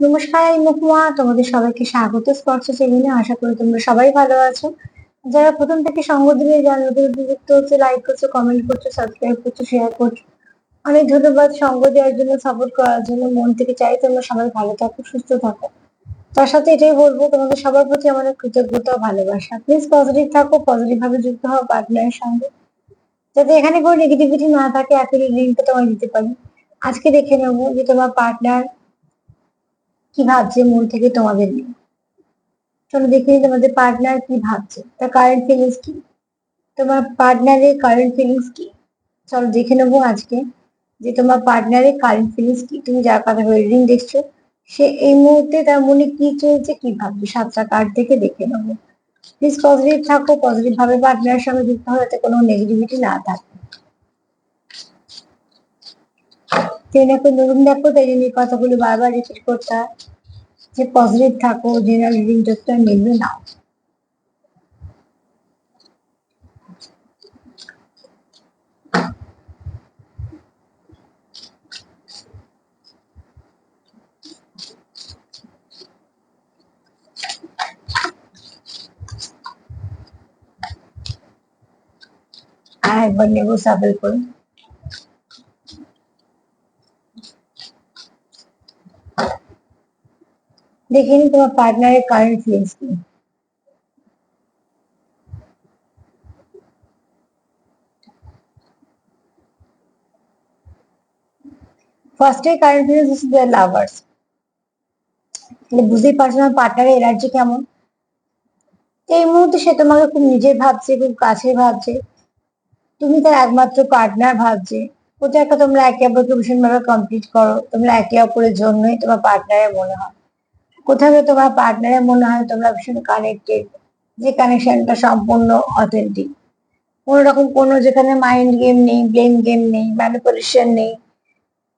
নমস্কার মুকুমা তোমাদের সবাইকে স্বাগত স্পর্শ চ্যানেলে। আশা করি তোমরা সবাই ভালো আছো। যারা প্রথম থেকে সঙ্গ দিয়ে যারা নতুন হচ্ছে লাইক করছ কমেন্ট করছ সাবস্ক্রাইব করছ শেয়ার করছ, অনেক ধন্যবাদ সঙ্গ দেওয়ার জন্য সাপোর্ট করার জন্য। মন থেকে চাই তোমরা সবাই ভালো থাকো, সুস্থ থাকো। তার সাথে এটাই বলব, তোমাদের সবার প্রতি আমাদের কৃতজ্ঞতা ভালোবাসা। প্লিজ পজিটিভ থাকো পজিটিভ ভাবে যুক্ত হও পার্টনারের সঙ্গে। যাতে এখানে কোনো নেগেটিভিটি না থাকে একই লিঙ্কটা তোমায় দিতে পারি। আজকে দেখে নেব যে তোমার পার্টনার কি ভাবছে, মন থেকে তোমাদের নিয়ে। চলো দেখে নিই তোমাদের পার্টনার কি ভাবছে। তার কারেন্ট ফিলিংস কি? তোমার পার্টনারের কারেন্ট ফিলিংস কি? চলো দেখে নেব আজকে যে তোমার পার্টনারের কারেন্ট ফিলিংস কি। তুমি যার কথা রিডিং দেখছ, সে এই মুহূর্তে তার মনে কি চলছে, কি ভাবছে? সাতটা কার্ড থেকে দেখে নেব। প্লিজ পজিটিভ থাকো পজিটিভ ভাবে পার্টনারের সঙ্গে যুক্ত হয়ে যাতে কোনো নেগেটিভিটি না থাকে। ট্রেনে এখন নতুন দেখো, তাই জন্য কথাগুলো বারবার রিপিট করতে হয়। যে পজিটিভ থাকো জেনারেল রিডিং যতটা মিলবে নাও আর একবার নেব সাফল করে দেখে নি তোমার পার্টনারের কারেন্ট ফিলিংস কি ফার্স্টে current feelings is the lovers তাহলে বুঝতেই পারছ না পার্টনারের এনার্জি কেমন। এই মুহূর্তে সে তোমাকে খুব নিজের ভাবছে, খুব কাছে ভাবছে। তুমি তার একমাত্র পার্টনার ভাবছে। কোথাও একটা তোমরা একে অপরকে ভীষণ ভাবে কমপ্লিট করো। তোমরা একে অপরের জন্যই তোমার পার্টনারের মনে হয়। কোথাও তোমার পার্টনারের মনে হয় তোমরা ভীষণ কানেক্টেড যে কানেকশনটা সম্পূর্ণ অথেন্টিক কোনো রকম কোনো যেখানে মাইন্ড গেম নেই ব্লেম গেম নেই ম্যানিপুলেশন নেই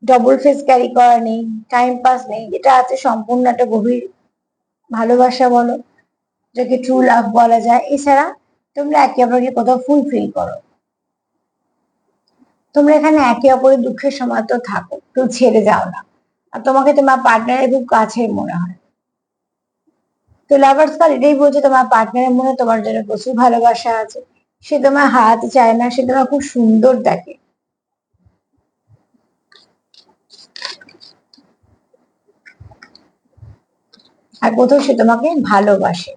ডবল ফেস ক্যারি করা নেই টাইম পাস নেই যেটা আছে সম্পূর্ণ একটা গভীর ভালোবাসা বলো, যাকে ট্রু লাভ বলা যায়। এছাড়া তোমরা একে অপরকে কোথাও ফুলফিল করো। তোমরা এখানে একে অপরের দুঃখের সময় তো থাকো কেউ ছেড়ে যাও না। আর তোমাকে তোমার পার্টনারের খুব কাছের মনে হয়। তো লাভার্স কার এটাই বলছে তোমার পার্টনারের মনে তোমার জন্য প্রচুর ভালোবাসা আছে। সে তোমার হাত চায় না, সে তোমার খুব সুন্দর দেখে। আর কোথাও সে তোমাকে ভালোবাসে।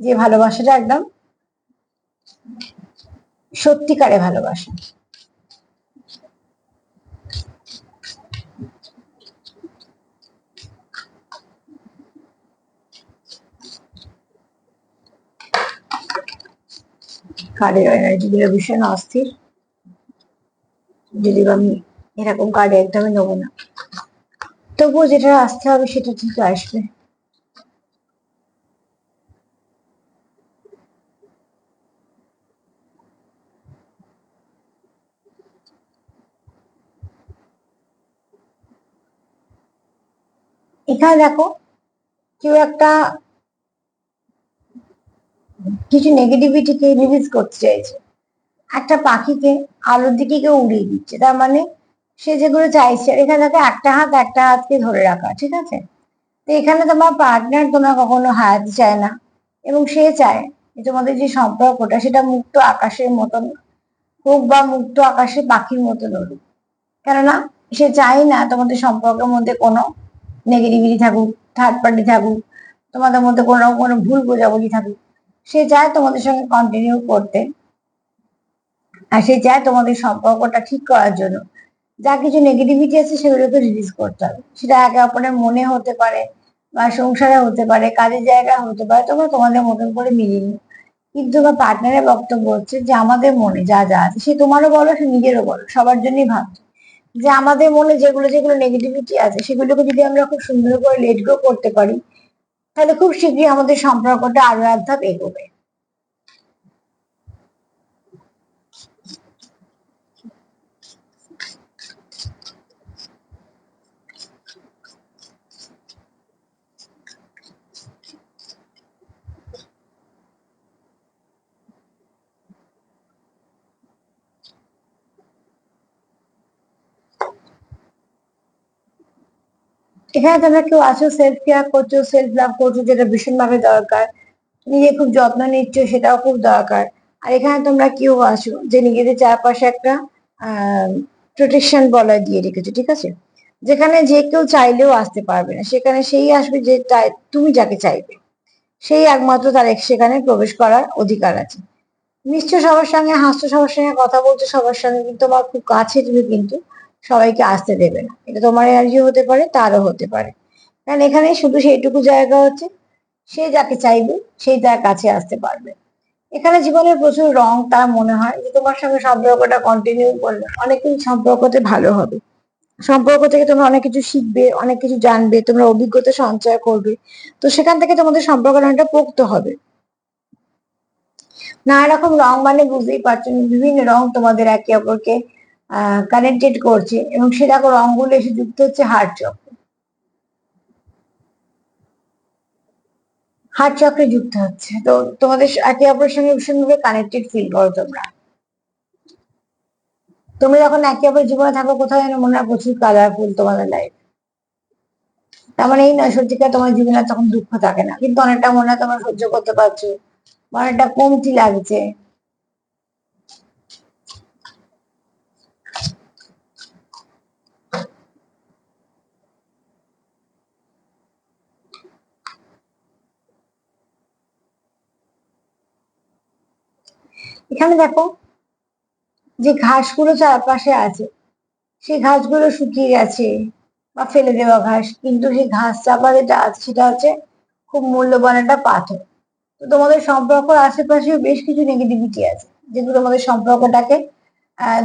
যে ভালোবাসাটা একদম সত্যিকারে ভালোবাসা। কার্ডের এনার্জি গুলো ভীষণ অস্থির। যদি আমি এরকম কার্ড একদমই নেব না। তবুও যেটা আসতে হবে সেটা ঠিক আসবে। এখানে দেখো, কেউ একটা কিছু নেগেটিভিটিকে রিলিজ করতে চাইছে। একটা পাখিকে আলোর দিকে কেউ উড়িয়ে দিচ্ছে। তার মানে সে যেগুলো চাইছে এখানে দেখো একটা হাত, একটা হাতকে ধরে রাখা, ঠিক আছে? তো এখানে তোমার পার্টনার তোমার কখনো হাত চায় না এবং সে চায় যে তোমাদের যে সম্পর্কটা, সেটা মুক্ত আকাশের মতন হোক বা মুক্ত আকাশে পাখির মতন উড়ুক। কেননা সে চায় না তোমাদের সম্পর্কের মধ্যে কোনো নেগেটিভিটি থাকুক থার্ড পার্টি থাকুক, তোমাদের মধ্যে কোনো কোনো ভুল বোঝাবুঝি থাকুক। সে চায় তোমাদের সঙ্গে কন্টিনিউ করতে। আর সে চায় তোমাদের সম্পর্কটা ঠিক করার জন্য। যা কিছু নেগেটিভিটি আছে সেগুলোকে রিলিজ করতে হবে। সেটা একে অপরের মনে হতে পারে বা সংসারে হতে পারে, কাজের জায়গায় হতে পারে তোমরা তোমাদের মতন করে মিলিয়ে নিও। কিন্তু তোমার পার্টনারের বক্তব্য হচ্ছে যে, আমাদের মনে যা যা আছে, সে তোমারও বলো, সে নিজেরও বলো, সবার জন্যই ভাবছে। যে আমাদের মনে যেগুলো যেগুলো নেগেটিভিটি আছে, সেগুলোকে যদি আমরা খুব সুন্দর করে লেট গো করতে পারি তাহলে খুব শীঘ্রই আমাদের সম্পর্কটা আরও এক ধাপ এগোবে। এখানে তোমরা কেউ আছো সেলফ কেয়ার করছ সেলফ লাভ করছ যেটা ভীষণভাবে দরকার। নিজে খুব যত্ন নিচ্ছ, সেটাও খুব দরকার। আর এখানে তোমরা কেউ আছো যে নিজেদের চারপাশে একটা প্রোটেকশন বলয় দিয়ে রেখেছো, ঠিক আছে? যেখানে যে কেউ চাইলেও আসতে পারবে না। সেখানে সেই আসবে যে তুমি যাকে চাইবে। সেই একমাত্র তার সেখানে প্রবেশ করার অধিকার আছে। মিশছো সবার সঙ্গে হাসছো সবার সঙ্গে, কথা বলছো সবার সঙ্গে, কিন্তু তোমার খুব কাছে তুমি কিন্তু সবাইকে আসতে দেবে না। এটা তোমার এনার্জি হতে পারে, তারও হতে পারে। কারণ এখানে শুধু সেইটুকু জায়গা হচ্ছে, সে যাকে চাইবে সেই তার কাছে আসতে পারবে। এখানে জীবনের প্রচুর রং তার মনে হয় যে তোমার সঙ্গে সম্পর্কটা কন্টিনিউ করলে অনেক কিছু সম্পর্কতে ভালো হবে। সম্পর্ক থেকে তোমরা অনেক কিছু শিখবে, অনেক কিছু জানবে, তোমরা অভিজ্ঞতা সঞ্চয় করবে। তো সেখান থেকে তোমাদের সম্পর্কটা অনেকটা পোক্ত হবে। নানা রকম রং মানে বুঝতেই পারছ, বিভিন্ন রং তোমাদের একে অপরকে কানেক্টেড করছে এবং সেটা সেরকম রংগুলো এসে যুক্ত হচ্ছে হার্ট চক্র হার্ট চক্রে যুক্ত হচ্ছে। তো তোমাদের একে অপরের সঙ্গে ভীষণভাবে কানেক্টেড ফিল করো তোমরা। তোমরা যখন একে অপরের জীবনে থাকো, কোথাও যেন মনে হয় প্রচুর কালারফুল তোমাদের লাইফ তার মানে এই নয়, সত্যিকার তোমার জীবনে তখন দুঃখ থাকে না। কিন্তু অনেকটা মনে হয় তোমরা সহ্য করতে পারছ। অনেকটা কমতি লাগছে। এখানে দেখো যে ঘাসগুলো চারপাশে আছে সেই ঘাসগুলো শুকিয়ে গেছে বা ফেলে দেওয়া ঘাস, কিন্তু সেই ঘাস চাপা যেটা আছে, সেটা হচ্ছে খুব মূল্যবান একটা পাথর। তো তোমাদের সম্পর্কের আশেপাশে বেশ কিছু নেগেটিভিটি আছে, যেগুলো আমাদের সম্পর্কটাকে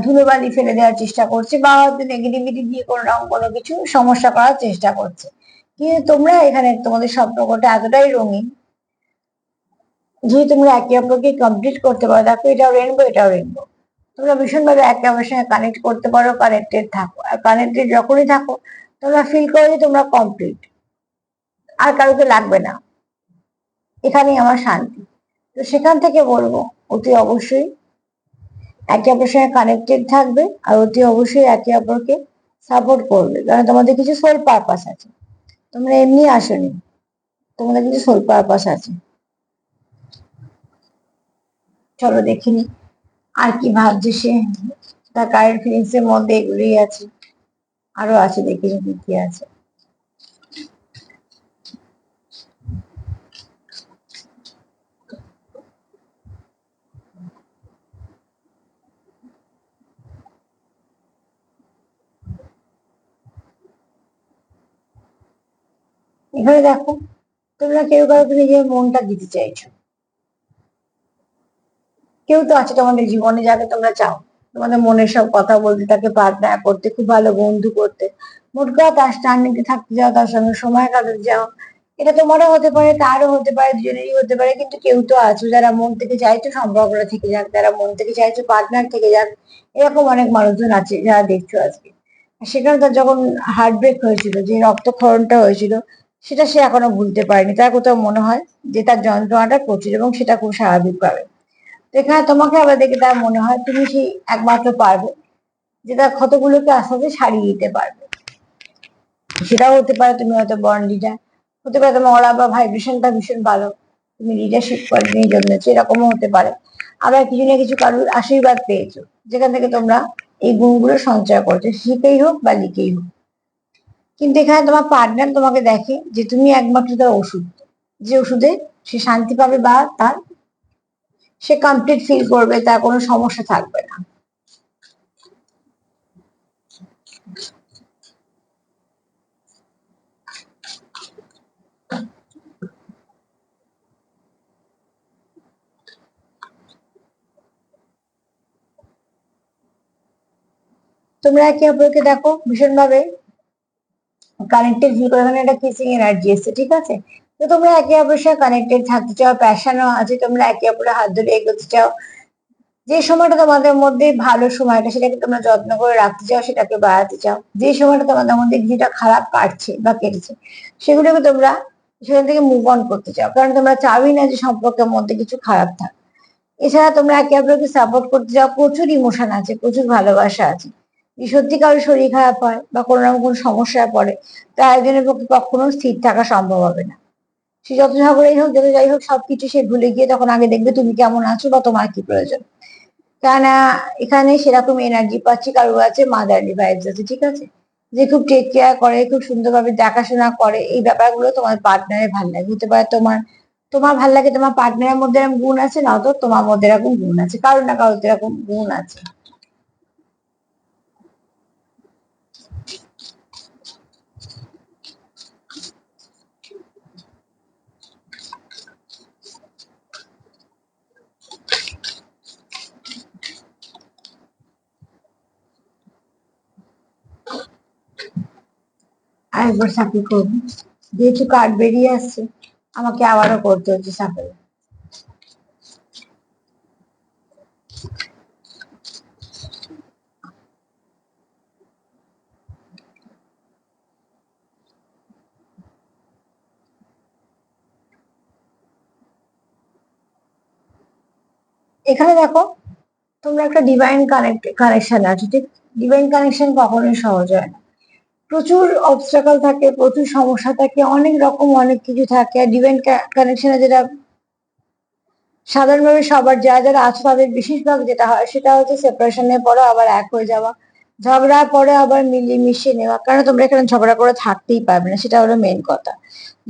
ধুলোবালি ফেলে দেওয়ার চেষ্টা করছে বা হয়তো নেগেটিভিটি দিয়ে কোনো রকম কোনো কিছু সমস্যা করার চেষ্টা করছে। কিন্তু তোমরা এখানে তোমাদের সম্পর্কটা এতটাই রঙিন যদি তোমরা একে অপরকে কমপ্লিট করতে পারো, দেখো এটাও রেনবো এটাও রেনবো তোমরা ভীষণভাবে একে অপরের সঙ্গে কানেক্ট করতে পারো কানেক্টেড থাকো। আর কানেক্টেড যখনই থাকো, তোমরা ফিল করো যে তোমরা কমপ্লিট আর কারোকে লাগবে না। এখানেই আমার শান্তি। তো সেখান থেকে বলব, অতি অবশ্যই একে অপরের সঙ্গে কানেক্টেড থাকবে আর অতি অবশ্যই একে অপরকে সাপোর্ট করবে। কারণ তোমাদের কিছু সোল পারপাস আছে। তোমরা এমনি আসনি। তোমাদের কিছু সোল পারপাস আছে। চলো দেখিনি। আর কি ভাবছে সে? তার কারেন্ট ফিলিংস এর মধ্যে এগুলোই আছে। আরও আছে, দেখি যদি কি আছে। এখানে দেখো, তোমরা কেউ কাউকে নিজের মনটা দিতে চাইছো। কেউ তো আছে তোমাদের জীবনে যাকে তোমরা চাও। তোমাদের মনের সব কথা বলতে, তাকে পার্টনার করতে, খুব ভালো বন্ধু করতে। মোট কথা তার স্ট্যান্ডিংয়ে থাকতে যাও, তার সঙ্গে সময় কাটাতে যাও। এটা তোমারও হতে পারে, তারও হতে পারে, দুজনেরই হতে পারে, কিন্তু কেউ তো আছো যারা মন থেকে চাইছো সম্পর্কটা থেকে যাক, যারা মন থেকে চাইছো পার্টনার থেকে যাক, এরকম অনেক মানুষজন আছে যারা দেখছ আজকে। সেখানে তার যখন হার্ট ব্রেক হয়েছিল, যে রক্তক্ষরণটা হয়েছিল, সেটা সে এখনও ভুলতে পারেনি। তার কোথাও মনে হয় যে তার যন্ত্রণাটা প্রচুর এবং সেটা খুব স্বাভাবিকভাবে। এখানে তোমাকে আবার দেখে তার মনে হয় তুমি সেই একমাত্র পারবে, যে তার ক্ষতগুলোকে আস্তে আস্তে সারিয়ে দিতে পারবে। সেটাও হতে পারে তুমি হয়তো বর্ন লিডার হতে পারে তোমার ওরা বা ভাইব্রেশনটা ভীষণ ভালো, তুমি লিডারশিপ কোয়ালিটি জন্মেছো এরকমও হতে পারে। আবার কিছু না কিছু কারোর আশীর্বাদ পেয়েছ, যেখান থেকে তোমরা এই গুণগুলো সঞ্চয় করছ, শিখেই হোক বা লিখেই হোক। কিন্তু এখানে তোমার পার্টনার তোমাকে দেখে যে তুমি একমাত্র তার ওষুধ, যে ওষুধে সে শান্তি পাবে বা তার সে কমপ্লিট ফিল করবে, তার কোনো সমস্যা থাকবে না। তোমরা একে অপরকে দেখো, ভীষণভাবে কানেক্টেড ফিল করে। এখানে একটা কিসিং এনার্জি এসছে, ঠিক আছে? তো তোমরা একে অপরের সাথে কানেক্টেড থাকতে চাও প্যাশনও আছে, তোমরা একে অপরের হাত ধরে এগোতে চাও। যে সময়টা তোমাদের মধ্যে ভালো সময়টা সেটাকে তোমরা যত্ন করে রাখতে চাও, সেটাকে বাড়াতে চাও। যে সময়টা তোমাদের মধ্যে যেটা খারাপ কাটছে বা কেটেছে, সেগুলোকে তোমরা সেখান থেকে মুভ অন করতে চাও। কারণ তোমরা চাওই না যে সম্পর্কের মধ্যে কিছু খারাপ থাক। এছাড়া তোমরা একে অপরকে সাপোর্ট করতে চাও, প্রচুর ইমোশন আছে, প্রচুর ভালোবাসা আছে। সত্যি কারোর শরীর খারাপ হয় বা কোনো রকম কোনো সমস্যায় পড়ে তা একজনের পক্ষে কখনো স্থির থাকা সম্ভব হবে না। সে যত ঝগড়াই হোক, যত যাই হোক, সবকিছু সে ভুলে গিয়ে তখন আগে দেখবে তুমি কেমন আছো বা তোমার কি প্রয়োজন। কেননা এখানে সেরকম এনার্জি পাচ্ছি, কারও আছে মাদারলি ভাইবস আছে, ঠিক আছে? যে খুব টেক কেয়ার করে, খুব সুন্দরভাবে দেখাশোনা করে, এই ব্যাপারগুলো তোমার পার্টনারের ভালো লাগে। হতে পারে তোমার তোমার ভালো লাগে, তোমার পার্টনারের মধ্যে এরকম গুণ আছে না তো তোমার মধ্যে এরকম গুণ আছে, কারোর না কারোর এরকম গুণ আছে। আরেকবার সাফল করব যেহেতু কার্ড বেরিয়ে আসছে, আমাকে আবারও করতে হচ্ছে সাফল এখানে দেখো, তোমরা একটা ডিভাইন কানেক্ট কানেকশন আছে, ঠিক? ডিভাইন কানেকশন কখনোই সহজ হয় না। প্রচুর অবস্ট্রাকল থাকে, প্রচুর সমস্যা থাকে, অনেক রকম অনেক কিছু থাকে, আর ডিভাইন কানেকশনে যেটা সাধারণভাবে সবার যারা যারা আছে তাদের বেশিরভাগ যেটা হয় সেটা হচ্ছে সেপারেশনের পরে আবার এক হয়ে যাওয়া। ঝগড়ার পরে আবার মিলিয়ে মিশিয়ে নেওয়া কারণ তোমরা এখানে ঝগড়া করে থাকতেই পারবে না, সেটা হলো মেন কথা।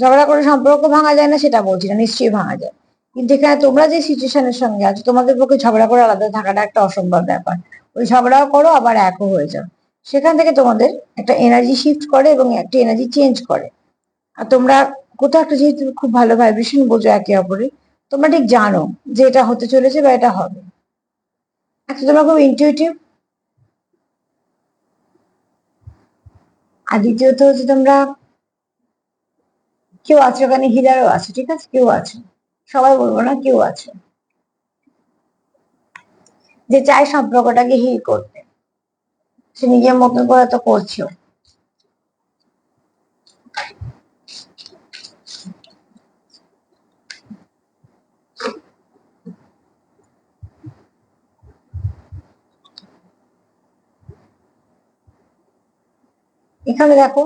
ঝগড়া করে সম্পর্ক ভাঙা যায় না, সেটা বলছি না, নিশ্চয়ই ভাঙা যায়। কিন্তু এখানে তোমরা যে সিচুয়েশনের সঙ্গে আছো, তোমাদের পক্ষে ঝগড়া করে আলাদা থাকাটা একটা অসম্ভব ব্যাপার। ওই ঝগড়াও করো, আবার একও হয়ে যাও। সেখান থেকে তোমাদের একটা এনার্জি শিফট করে এবং একটা এনার্জি চেঞ্জ করে। আর তোমরা কোথাও একটা যেহেতু খুব ভালো ভাইব্রেশন বোঝো একে অপরে তোমরা ঠিক জানো যে এটা হতে চলেছে বা এটা হবে। আচ্ছা তোমরা খুব ইনটিউটিভ আর দ্বিতীয়ত হচ্ছে তোমরা কেউ আছো ওখানে হিলারও আছে, ঠিক আছে? কেউ আছে। সবাই বলব না, কেউ আছে। যে চায় সম্পর্কটাকে হিল করতে সে নিজের মতন করে তো করছেও। এখানে দেখো,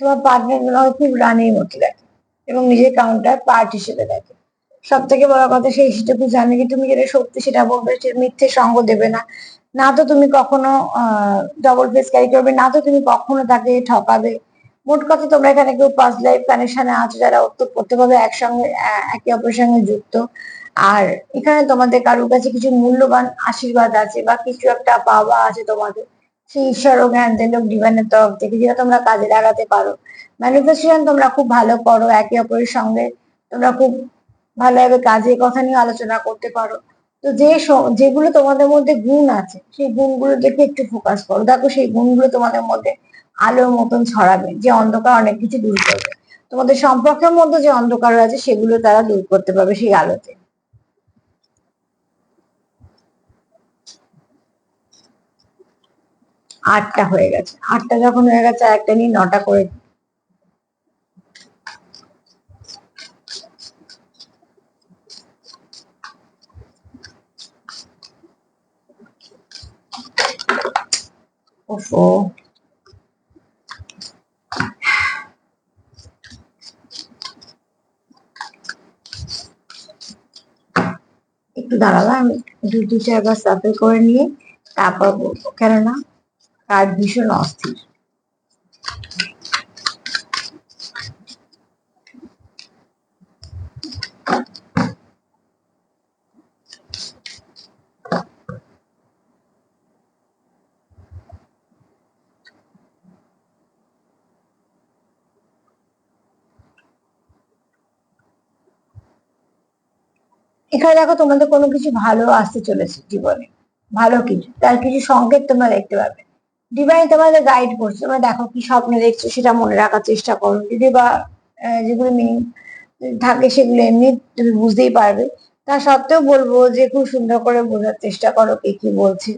তোমার পার্টনারগুলো খুব রানের মতো দেখে এবং নিজের কাউন্টার পার্ট হিসেবে দেখে। সব থেকে বড় কথা সেই সেটুকু জানে কি তুমি যেটা সত্যি সেটা বলবে, সে মিথ্যে সঙ্গ দেবে না। না তো তুমি কখনো ডবল ফেস ক্যারি করবে, না তো তুমি কখনো তাকে ঠকাবে। মোট কথা তোমরা এখানে কেউ পাঁচ লাইফ কানেকশনে আছো, যারা ওতপ্রোতভাবে একসঙ্গে একে অপরের সঙ্গে যুক্ত। আর এখানে তোমাদের কারোর কাছে কিছু মূল্যবান আশীর্বাদ আছে, বা কিছু একটা পাওয়া আছে তোমাদের, সেই ঈশ্বর ও জ্ঞান দিল ডিভাইনের তরফ থেকে, যেটা তোমরা কাজে লাগাতে পারো। ম্যানিফেস্টেশন তোমরা খুব ভালো করো, একে অপরের সঙ্গে তোমরা খুব ভালোভাবে কাজের কথা নিয়ে আলোচনা করতে পারো। তো যে যেগুলো তোমাদের মধ্যে গুণ আছে, সেই গুণগুলো দেখে একটু ফোকাস করো। দেখো সেই গুণগুলো তোমাদের মধ্যে আলোর মতন ছড়াবে, যে অন্ধকার অনেক কিছু দূর করবে। তোমাদের সম্পর্কের মধ্যে যে অন্ধকার আছে সেগুলো তারা দূর করতে পারবে সেই আলোতে। আটটা হয়ে গেছে। আটটা যখন হয়ে গেছে, একটা নিয়ে নটা করে ওফো একটু দাঁড়াবো আমি দু দু চারবার সাফে করে নিয়ে, তারপর বলব। কেননা কার ভীষণ অস্থির। এখানে দেখো তোমাদের কোনো কিছু ভালো আসতে চলেছে জীবনে। ভালো কিছু, তার কিছু সংকেত তোমরা দেখতে পাবে। ডিভাইন তোমাদের গাইড করছে তোমরা দেখো কি স্বপ্ন দেখছ সেটা মনে রাখার চেষ্টা করো। যদি বা যেগুলো মিনিং থাকে সেগুলো এমনি তুমি বুঝতেই পারবে। তা সত্ত্বেও বলব যে খুব সুন্দর করে বোঝার চেষ্টা করো কে কি বলছে।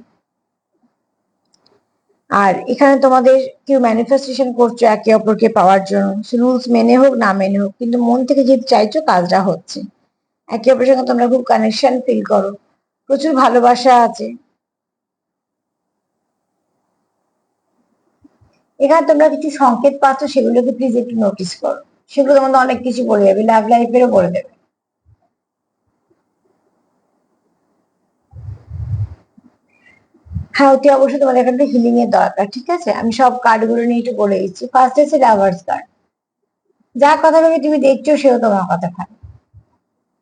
আর এখানে তোমাদের কেউ ম্যানিফেস্টেশন করছ একে অপরকে পাওয়ার জন্য। রুলস মেনে হোক না মেনে হোক, কিন্তু মন থেকে যেহেতু চাইছো কাজটা হচ্ছে। একে অপরের সঙ্গে তোমরা খুব কানেকশন ফিল করো। প্রচুর ভালোবাসা আছে। এখানে তোমরা কিছু সংকেত পাচ্ছ, সেগুলোকে প্লিজ একটু নোটিস করো। সেগুলো তোমাদের অনেক কিছু বলে যাবে লাভ লাইফেরও বলে দেবে হ্যাঁ অতি অবশ্যই তোমাদের এখানে হিলিং এর দরকার, ঠিক আছে? আমি সব কার্ডগুলো নিয়ে একটু বলে দিচ্ছি। ফার্স্ট আছে লাভার্স কার্ড যার কথা ভেবে তুমি দেখছ, সেও তোমার কথা খাবে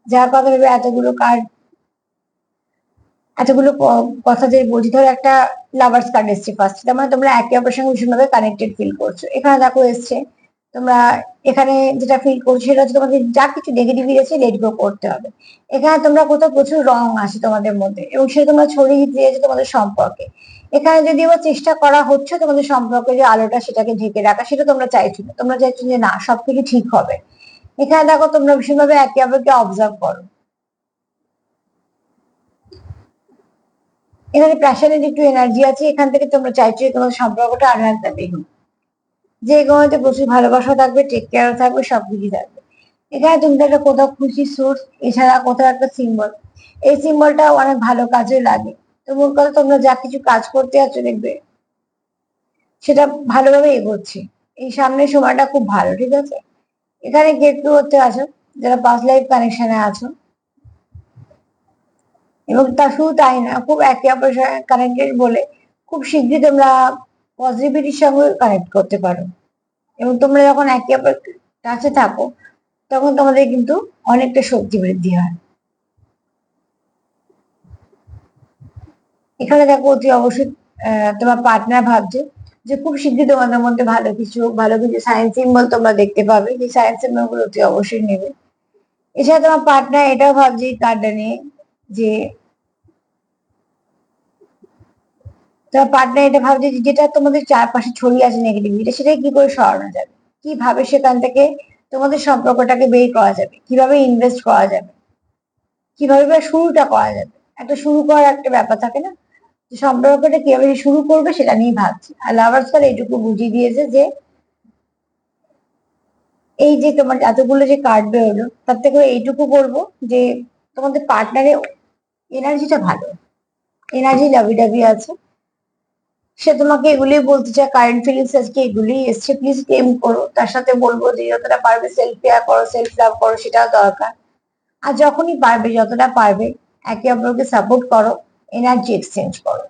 যার কথা ভেবে এতগুলো কার্ড এতগুলো কথা যে বলছি, ধরো একটা লাভার্স কার্ড এসছে ফার্স্ট তার মানে তোমরা একে অপরের সঙ্গে ভীষণভাবে কানেক্টেড ফিল করছ। এখানে দেখো এসছে, তোমরা এখানে যেটা ফিল করছ সেটা হচ্ছে তোমাদের যা কিছু নেগেটিভিটি আছে লেট গো করতে হবে। এখানে তোমরা কোথাও প্রচুর রং আছে তোমাদের মধ্যে, এবং সেটা তোমরা ছড়িয়ে দিয়েছ তোমাদের সম্পর্কে। এখানে যদি আবার চেষ্টা করা হচ্ছে তোমাদের সম্পর্কে যে আলোটা সেটাকে ঢেকে রাখা, সেটা তোমরা চাইছো না। তোমরা চাইছো যে না, সবকিছু ঠিক হবে। এখানে দেখো তোমরা ভীষণভাবে একে অপরকে অবজার্ভ করো। এখানে প্যাশনের একটু এনার্জি আছে, এখান থেকে তোমরা চাইছো যে তোমাদের সম্পর্কটা আরও একটা বেগুন। যে এগোতে প্রচুর ভালোবাসা থাকবে টেক কেয়ার থাকবে সবকিছু থাকবে। এখানে তুমি একটা কোথাও খুশি সোর্স এছাড়া কোথাও একটা সিম্বল এই সিম্বলটা অনেক ভালো কাজে লাগে। তো মূল কথা তোমরা যা কিছু কাজ করতে যাচ্ছ দেখবে, সেটা ভালোভাবে এগোচ্ছে। এই সামনের সময়টা খুব ভালো, ঠিক আছে? এখানে গেট টু হতে যারা পাঁচ লাইফ কানেকশনে আছো। এবং তা শুধু তাই না, খুব একে অপরের সঙ্গে কানেক্টেড বলে খুব শীঘ্রই তোমরা পজিটিভিটির সঙ্গে কানেক্ট করতে পারো। এবং তোমরা যখন একে অপরের কাছে থাকো, তখন তোমাদের কিন্তু অনেকটা শক্তি বৃদ্ধি হয়। এখানে দেখো অতি অবশ্যই তোমার পার্টনার ভাবছে। যে খুব শীঘ্রই তোমাদের মধ্যে ভালো কিছু ভালো কিছু সায়েন্স সিম্বল তোমরা দেখতে পাবে। যে সায়েন্স সিম্বলগুলো অতি অবশ্যই নেবে। এছাড়া তোমার পার্টনার এটাও ভাবছে এই কার্ডটা নিয়ে যে তোমার পার্টনার এটা ভাবছে যেটা তোমাদের চারপাশে ছড়িয়ে আছে নেগেটিভিটি সেটাকে কি করে সরানো যাবে? কীভাবে সেখান থেকে তোমাদের সম্পর্কটাকে বের করা যাবে? কীভাবে ইনভেস্ট করা যাবে? কীভাবে বা শুরুটা করা যাবে? একটা শুরু করার একটা ব্যাপার থাকে না? সম্পর্কটা কীভাবে শুরু করবে সেটা নিয়ে ভাবছি। আর লাভার্স কার এইটুকু বুঝিয়ে দিয়েছে যে এই যে তোমার এতগুলো যে কার্ড বেরোলো, তার থেকে এইটুকু বলব যে তোমাদের পার্টনারের এনার্জিটা ভালো। এনার্জি লাভি ডাভি আছে। সে তোমাকে এগুলি বলতে চায় কারেন্ট ফিলিংস আজকে এগুলি এসছে। প্লিজ টেম করো। তার সাথে বলব যে যতটা পারবে সেলফ কেয়ার করো সেলফ লাভ করো, সেটাও দরকার। আর যখনই পারবে, যতটা পারবে, একে অপরকে সাপোর্ট করো। এনার্জি এক্সচেঞ্জ করো।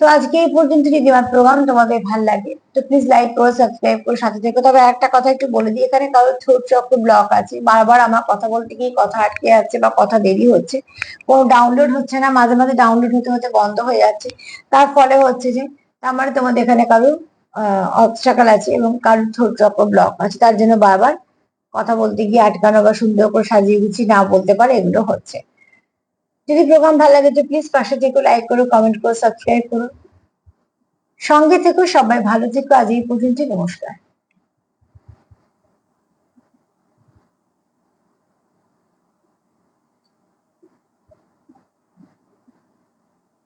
তো আজকে এই পর্যন্ত যদি আমার প্রোগ্রাম তোমাদের ভালো লাগে, তো প্লিজ লাইক করো সাবস্ক্রাইব করো, সাথে থেকে। তবে একটা কথা একটু বলে দিই, এখানে কারও ছোট চক্র ব্লক আছে, বারবার আমার কথা বলতে গিয়ে কথা আটকে যাচ্ছে বা কথা দেরি হচ্ছে। কোনো ডাউনলোড হচ্ছে না, মাঝে মাঝে ডাউনলোড হতে হতে বন্ধ হয়ে যাচ্ছে। তার ফলে হচ্ছে যে, তার মানে তোমাদের এখানে কারও অবস্টাকাল আছে এবং কারোর ছোট চক্র ব্লক আছে। তার জন্য বারবার কথা বলতে গিয়ে আটকানো বা সুন্দর করে সাজিয়ে গুছিয়ে না বলতে পারে, এগুলো হচ্ছে। যদি প্রোগ্রাম ভালো লাগে তো প্লিজ পাশে থেকে লাইক করো কমেন্ট করো সাবস্ক্রাইব করো। সঙ্গে থেকো, সবাই ভালো থেকো। আজ এই পর্যন্ত নমস্কার।